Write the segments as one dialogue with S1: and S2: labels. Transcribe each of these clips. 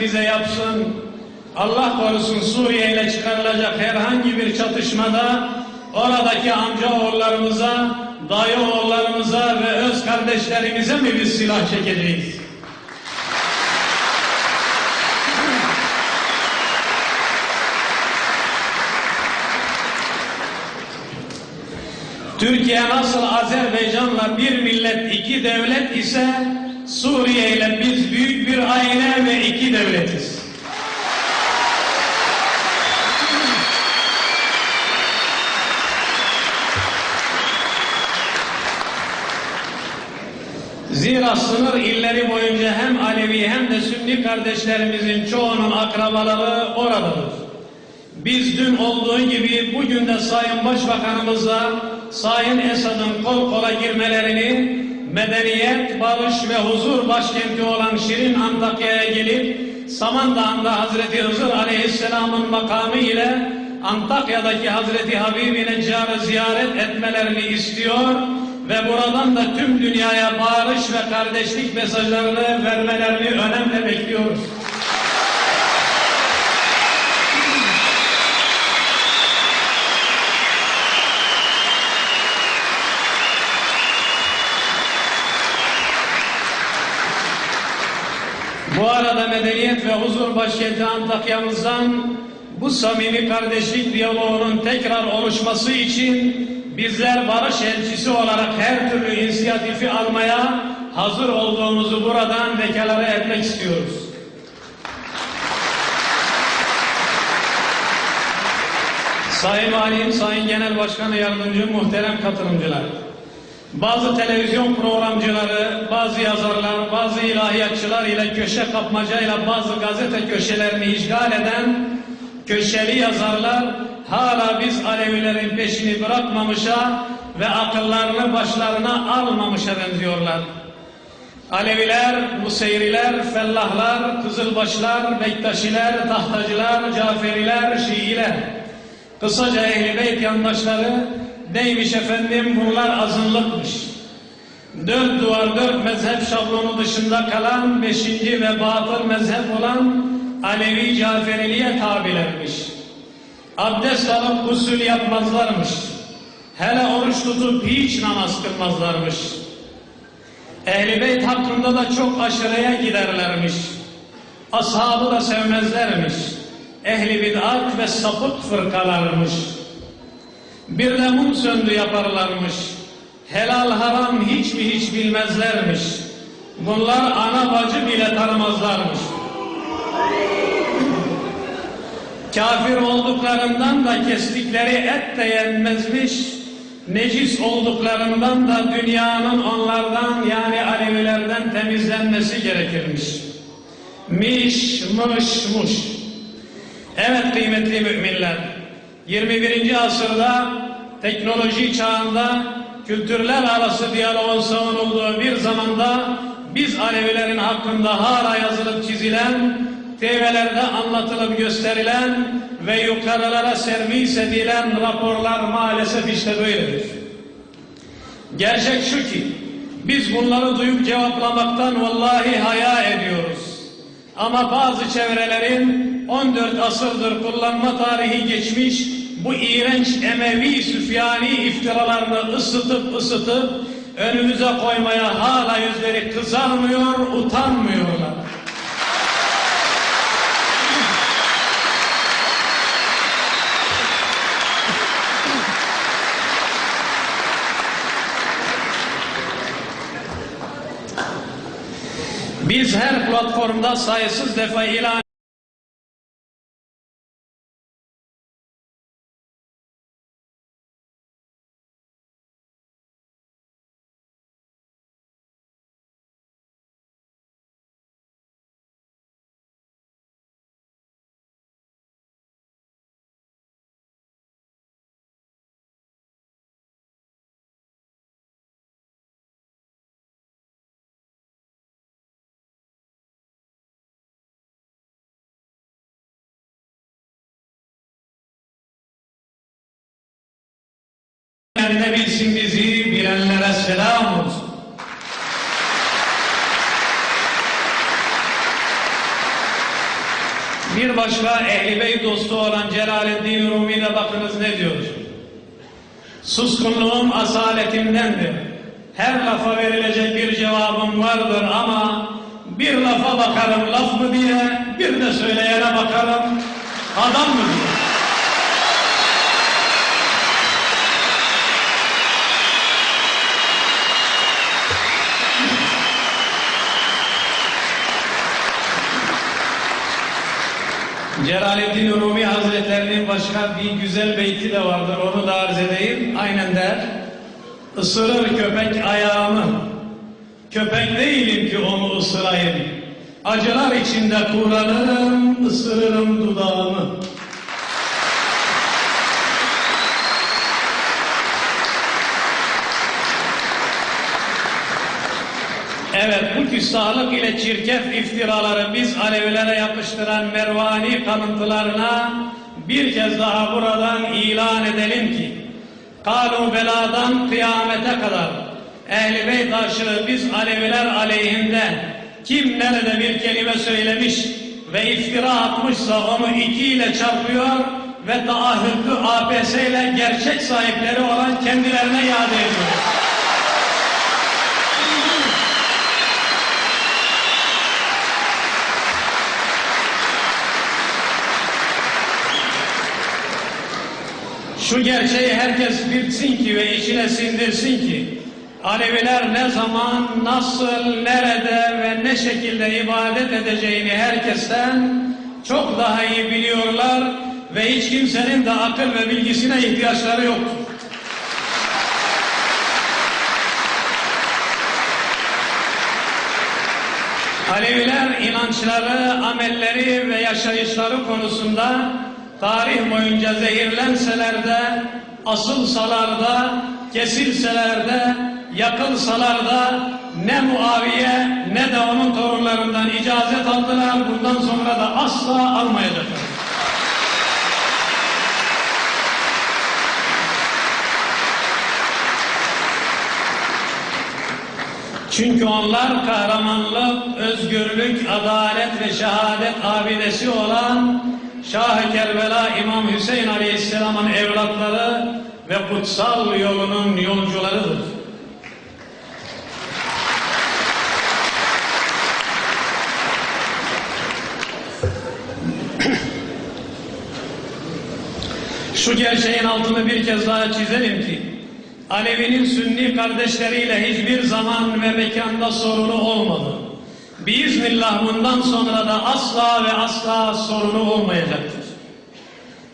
S1: bize yapsın. Allah korusun Suriye ile çıkarılacak herhangi bir çatışmada oradaki amca oğullarımıza, dayı oğullarımıza ve öz kardeşlerimize mi biz silah çekeceğiz? Türkiye nasıl Azerbaycan'la bir millet iki devlet ise Suriye ile biz büyük bir aile ve iki devletiz. Zira sınır illeri boyunca hem Alevi hem de Sünni kardeşlerimizin çoğunun akrabaları oradadır. Biz dün olduğu gibi bugün de Sayın Başbakanımızla Sayın Esad'ın kol kola girmelerini medeniyet, barış ve huzur başkenti olan Şirin Antakya'ya gelip Samandağ'ında Hazreti Hızır Aleyhisselam'ın makamı ile Antakya'daki Hazreti Habibi Neccar'ı ziyaret etmelerini istiyor ve buradan da tüm dünyaya barış ve kardeşlik mesajlarını vermelerini önemli bekliyoruz. Bu arada huzur başkenti Antakya'mızdan bu samimi kardeşlik diyaloğunun tekrar oluşması için bizler barış elçisi olarak her türlü inisiyatifi almaya hazır olduğumuzu buradan deklare etmek istiyoruz. Sayın Valim, Sayın Genel Başkanı Yardımcı, muhterem katılımcılar. Bazı televizyon programcıları, bazı yazarlar, bazı ilahiyatçılar ile köşe kapmacayla bazı gazete köşelerini işgal eden köşeli yazarlar hala biz Alevilerin peşini bırakmamışa ve akıllarını başlarına almamışa benziyorlar. Aleviler, Museyriler, Fellahlar, Kızılbaşlar, Bektaşiler, Tahtacılar, Caferiler, Şiiler. Kısaca Ehl-i Beyt yandaşları neymiş efendim bunlar azınlıkmış. Dört duvar dört mezhep şablonu dışında kalan beşinci ve batıl mezhep olan Alevi Caferiliğe tabilermiş. Abdest alıp usul yapmazlarmış. Hele oruç tutup hiç namaz kılmazlarmış. Ehl-i Beyt hakkında da çok aşırıya giderlermiş. Ashabı da sevmezlermiş. Ehli bid'at ve sapık fırkalarmış. Bir de mum söndü yaparlarmış. Helal haram hiç mi hiç bilmezlermiş. Bunlar ana bacı bile tanımazlarmış. Kafir olduklarından da kestikleri et de yenmezmiş. Necis olduklarından da dünyanın onlardan yani Alevilerden temizlenmesi gerekirmiş. Miş, mış, muş. Evet kıymetli müminler, 21. asırda teknoloji çağında kültürler arası diyaloğun savunulduğu bir zamanda biz Alevilerin hakkında hala yazılıp çizilen, TV'lerde anlatılıp gösterilen ve yukarılara servis edilen raporlar maalesef işte böyledir. Gerçek şu ki biz bunları duyup cevaplamaktan vallahi haya ediyoruz. Ama bazı çevrelerin 14 asırdır kullanma tarihi geçmiş bu iğrenç Emevi Süfyani iftiralarını ısıtıp ısıtıp önümüze koymaya hala yüzleri kızarmıyor, utanmıyorlar. Biz her platformda sayısız defa ilan bilenlere selam olsun. Bir başka Beyt dostu olan Celaleddin Rumi de bakınız ne diyor. Suskunluğum asaletimdendir. Her lafa verilecek bir cevabım vardır ama bir lafa bakarım laf mı diye, bir de söyleyene bakarım adam mı diye. Celaleddin Rumi Hazretlerinin başka bir güzel beyti de vardır. Onu da arz edeyim. Aynen der. Isırır köpek ayağımı. Köpek değilim ki onu ısırayım. Acılar içinde kullanırım, ısırırım dudağımı. Evet bu küstahlık ile çirkef iftiraları biz Alevilere yapıştıran mervani kalıntılarına bir kez daha buradan ilan edelim ki Kalu beladan kıyamete kadar Ehl-i Beyt aşığı biz Aleviler aleyhinde kim nerede bir kelime söylemiş ve iftira atmışsa onu iki ile çarpıyor ve taahhütlü APS ile gerçek sahipleri olan kendilerine iade ediyor. Şu gerçeği herkes bilsin ki ve içine sindirsin ki Aleviler ne zaman, nasıl, nerede ve ne şekilde ibadet edeceğini herkesten çok daha iyi biliyorlar ve hiç kimsenin de akıl ve bilgisine ihtiyaçları yoktur. Aleviler inançları, amelleri ve yaşayışları konusunda tarih boyunca zehirlenseler de, asılsalar da, kesilseler de, yakılsalar da ne Muaviye ne de onun torunlarından icazet aldılar. Bundan sonra da asla almayacaklar. Çünkü onlar kahramanlık, özgürlük, adalet ve şehadet abidesi olan Şah-ı Kerbela İmam Hüseyin Aleyhisselam'ın evlatları ve kutsal yolunun yolcularıdır. Şu gerçeğin altını bir kez daha çizelim ki Alevi'nin Sünni kardeşleriyle hiçbir zaman ve mekanda sorunu olmadı. Biiznillah bundan sonra da asla ve asla sorunu olmayacaktır.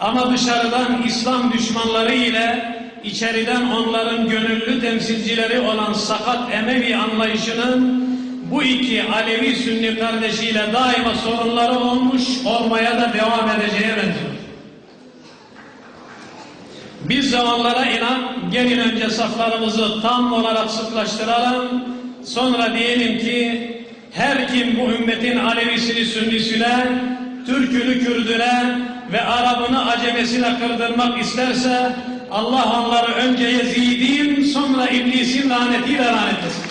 S1: Ama dışarıdan İslam düşmanları ile içeriden onların gönüllü temsilcileri olan sakat Emevi anlayışının bu iki Alevi Sünni kardeşiyle daima sorunları olmuş, olmaya da devam edeceğe benziyor. Biz de onlara inan, gelin önce saflarımızı tam olarak sıklaştıralım, sonra diyelim ki her kim bu ümmetin Alevisini Sünnisine, Türkünü Kürdüne ve Arabını Acemesine kırdırmak isterse Allah onları önce Yezid'in sonra iblisin lanetiyle lanetlesin.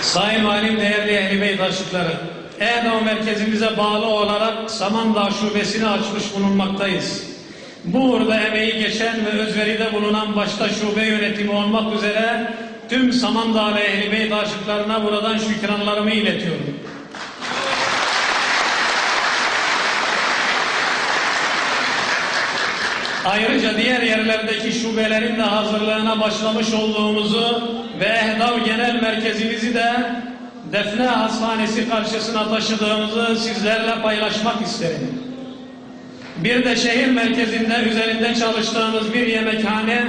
S1: Sayın Valim değerli Ehl-i Beyt aşıkları, Erdağ merkezimize bağlı olarak Samandağ şubesini açmış bulunmaktayız. Bu uğurda emeği geçen ve özveride bulunan başta şube yönetimi olmak üzere tüm Samandağlı Ehl-i Beyt aşıklarına buradan şükranlarımı iletiyorum. Ayrıca diğer yerlerdeki şubelerin de hazırlığına başlamış olduğumuzu ve Ehdav Genel Merkezimizi de Defne Hastanesi karşısına taşıdığımızı sizlerle paylaşmak isterim. Bir de şehir merkezinde üzerinde çalıştığımız bir yemekhane,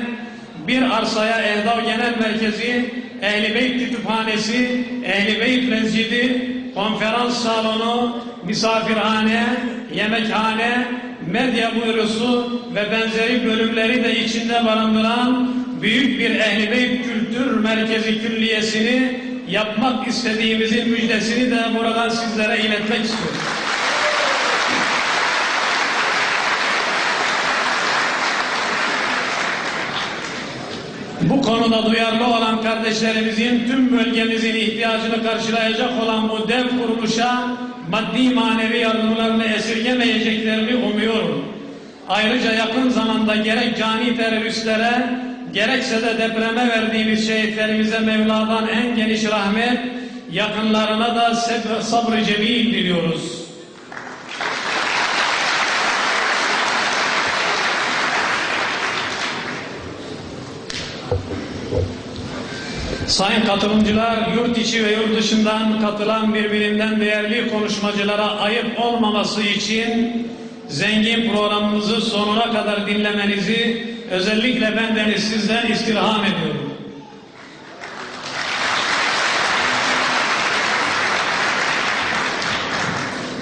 S1: bir arsaya Ehdav Genel Merkezi, Ehl-i Beyt Kütüphanesi, Ehl-i Beyt Mescidi, konferans salonu, misafirhane, yemekhane, medya buyurusu ve benzeri bölümleri de içinde barındıran büyük bir Ehl-i Beyt Kültür Merkezi Külliyesini yapmak istediğimizin müjdesini de buradan sizlere iletmek istiyorum. Bu konuda duyarlı olan kardeşlerimizin tüm bölgemizin ihtiyacını karşılayacak olan bu dev kuruluşa maddi manevi yardımlarını esirgemeyeceklerini umuyorum. Ayrıca yakın zamanda gerek cani teröristlere gerekse de depreme verdiğimiz şehitlerimize Mevla'dan en geniş rahmet, yakınlarına da sabr- sabrı cemil diliyoruz. Sayın katılımcılar, yurt içi ve yurt dışından katılan birbirinden değerli konuşmacılara ayıp olmaması için zengin programımızı sonuna kadar dinlemenizi özellikle benden sizden istirham ediyorum.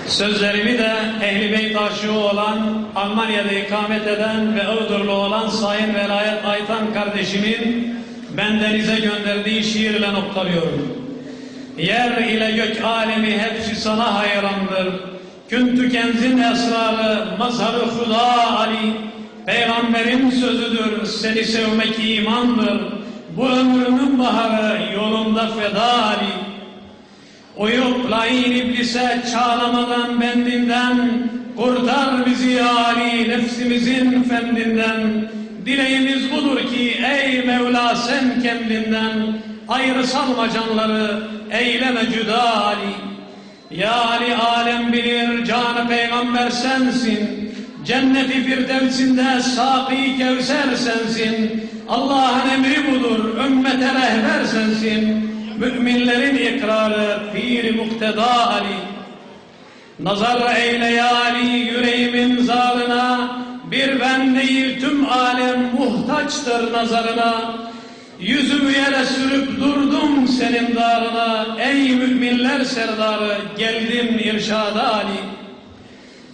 S1: Sözlerimi de Ehl-i Beyt aşığı olan, Almanya'da ikamet eden ve Iğdırlı olan Sayın Velayet Aytan kardeşimin bendenize gönderdiği şiirle noktalıyorum. Yer ile gök alemi hepsi sana hayrandır. Gün tükenzin esrarı, mazharı Huda Ali. Peygamberin sözüdür, seni sevmek imandır. Bu ömrümün baharı, yolunda feda Ali. Uyup lain iblise çağlamadan bendinden Kurtar bizi Ali nefsimizin fendinden Dileğimiz budur ki ey Mevla sen kendinden Ayrı salma canları eyleme cüda Ali. Ya Ali alem bilir canı peygamber sensin. Cenneti firdevsinde saki kevser sensin. Allah'ın emri budur ümmete rehber sensin. Müminlerin ikrarı pir mukteda Ali. Nazar eyle ya Ali yüreğimin zarına muhtaçtır nazarına. Yüzümü yere sürüp durdum senin darına. Ey müminler serdarı geldim irşada Ali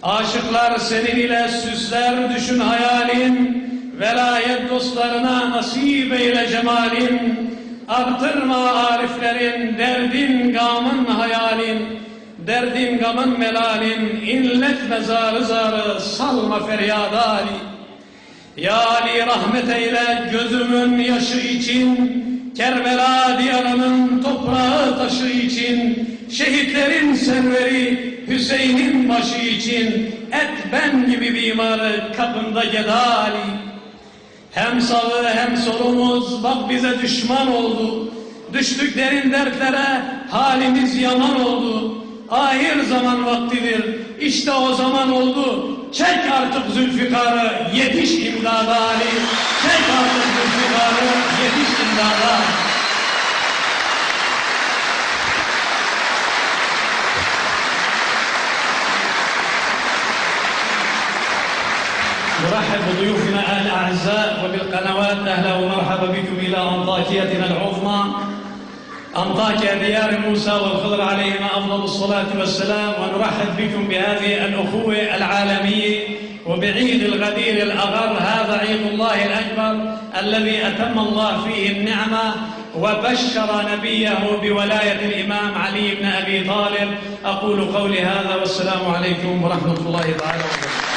S1: Aşıklar senin ile süsler düşün hayalin. Velayet dostlarına nasip eyle cemalin. Artırma ariflerin derdin gamın hayalin. Derdin gamın melalin. İnletme zarı zarı salma feryada Ali Ya Ali rahmet eyle gözümün yaşı için Kerbela diyarının toprağı taşı için Şehitlerin serveri Hüseyin'in başı için Et ben gibi mimarı kapında geda Ali hem sağı hem solumuz bak bize düşman oldu. Düştük derin dertlere halimiz yaman oldu. Ahir zaman vaktidir. İşte o zaman oldu. Çek artık Zülfikar'ı yetiş imdada Ali. Çek artık Zülfikar'ı yetiş imdada. نرحب بضيوفنا الاعزاء وبالقنوات اهلا ومرحبا بكم الى انطاكيتنا العظمى انطاكيا ديار موسى والخضر عليهما أفضل الصلاة والسلام ونرحب بكم بهذه الأخوة العالمية وبعيد الغدير الأغر هذا عيد الله الأكبر الذي أتم الله فيه النعمة وبشر نبيه بولاية الإمام علي بن أبي طالب. أقول قولي هذا والسلام عليكم ورحمة الله تعالى وبركاته.